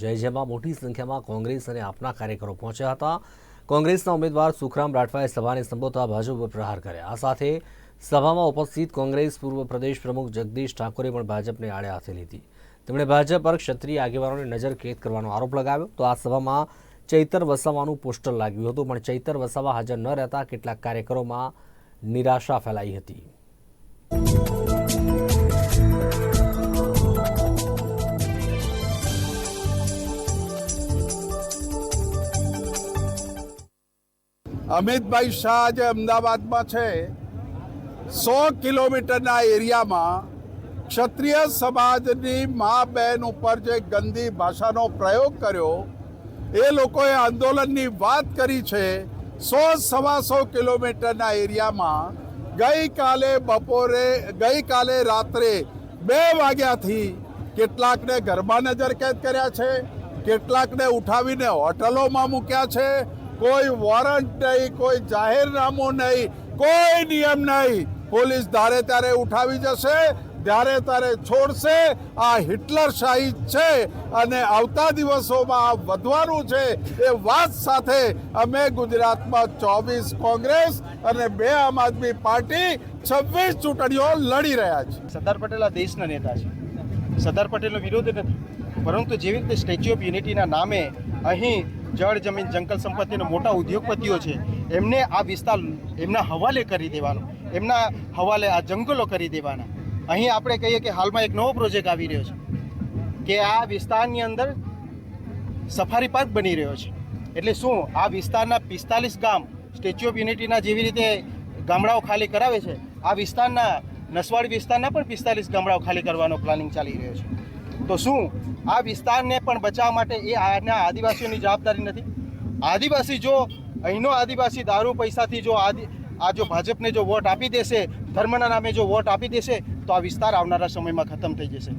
જય જેમાં મોટી સંખ્યામાં કોંગ્રેસ અને આપના કાર્યકરો પહોંચ્યા હતા. કોંગ્રેસના ઉમેદવાર સુખરામ રાઠવાએ સભાને સંબોધતા ભાજપ પર પ્રહાર કર્યા. આ સાથે સભામાં ઉપસ્થિત કોંગ્રેસ પૂર્વ પ્રદેશ પ્રમુખ જગદીશ ઠાકોરે પણ ભાજપને આડે હાથે લીધી. તેમણે ભાજપ પર ક્ષત્રિય આગેવાનોને નજર કેદ કરવાનો આરોપ લગાવ્યો. તો આ સભામાં ચૈતર વસાવાનું પોસ્ટર લાગ્યું હતું, પણ ચૈતર વસાવા હાજર ન રહેતા કેટલાક કાર્યકરોમાં નિરાશા ફેલાઈ હતી. અમિતભાઈ શાહ જે અમદાવાદમાં છે, સો કિલોમીટરના એરિયામાં ક્ષત્રિય સમાજની મા બહેન ઉપર જે ગંદી ભાષાનો પ્રયોગ કર્યો, એ લોકોએ આંદોલનની વાત કરી છે, સો સવાસો કિલોમીટરના એરિયામાં ગઈકાલે બપોરે, ગઈકાલે રાત્રે બે વાગ્યાથી કેટલાકને ઘરમાં નજર કેદ કર્યા છે, કેટલાકને ઉઠાવીને હોટલોમાં મૂક્યા છે કોઈ વોરંટ નહીં, કોઈ જાહેરનામું નહીં, કોઈ નિયમ નહીં. પોલીસ ધારે ત્યારે ઉઠાવી જશે ત્યારે ત્યારે છોડશે. આ હિટલર શાહી છે અને આવતા દિવસોમાં આ વધવાનું છે એ વાત સાથે અમે ગુજરાતમાં ચોવીસ કોંગ્રેસ અને બે આમ આદમી પાર્ટી છવ્વીસ ચૂંટણીઓ લડી રહ્યા છે. સરદાર પટેલ આ દેશના નેતા છે. સરદાર પટેલનો વિરોધ નથી. પરંતુ જેવી રીતે સ્ટેચ્યુ ઓફ યુનિટીના નામે અહીં જળ જમીન, જંગલ સંપત્તિના મોટા ઉદ્યોગપતિઓ છે, એમને આ વિસ્તાર, એમના હવાલે કરી દેવાનો. એમના હવાલે આ જંગલો કરી દેવાના. અહીં આપણે કહીએ કે હાલમાં એક નવો પ્રોજેક્ટ આવી રહ્યો છે, કે આ વિસ્તારની અંદર સફારી પાર્ક બની રહ્યો છે. એટલે શું, આ વિસ્તારના પિસ્તાલીસ ગામ સ્ટેચ્યુ ઓફ યુનિટીના જેવી રીતે ગામડાઓ ખાલી કરાવે છે, આ વિસ્તારના નસવાડી વિસ્તારના પણ પિસ્તાલીસ ગામડાઓ ખાલી કરવાનો પ્લાનિંગ ચાલી રહ્યો છે. તો શું? આ વિસ્તારને પણ બચાવવા માટે એ આના આદિવાસીઓની જવાબદારી નથી. આદિવાસી જો અહીંનો આદિવાસી દારૂ પૈસાથી જો આદિ, આ જો ભાજપને જો વોટ આપી દેશે, ધર્મના નામે જો વોટ આપી દેશે, તો આ વિસ્તાર આવનારા સમયમાં ખતમ થઈ જશે.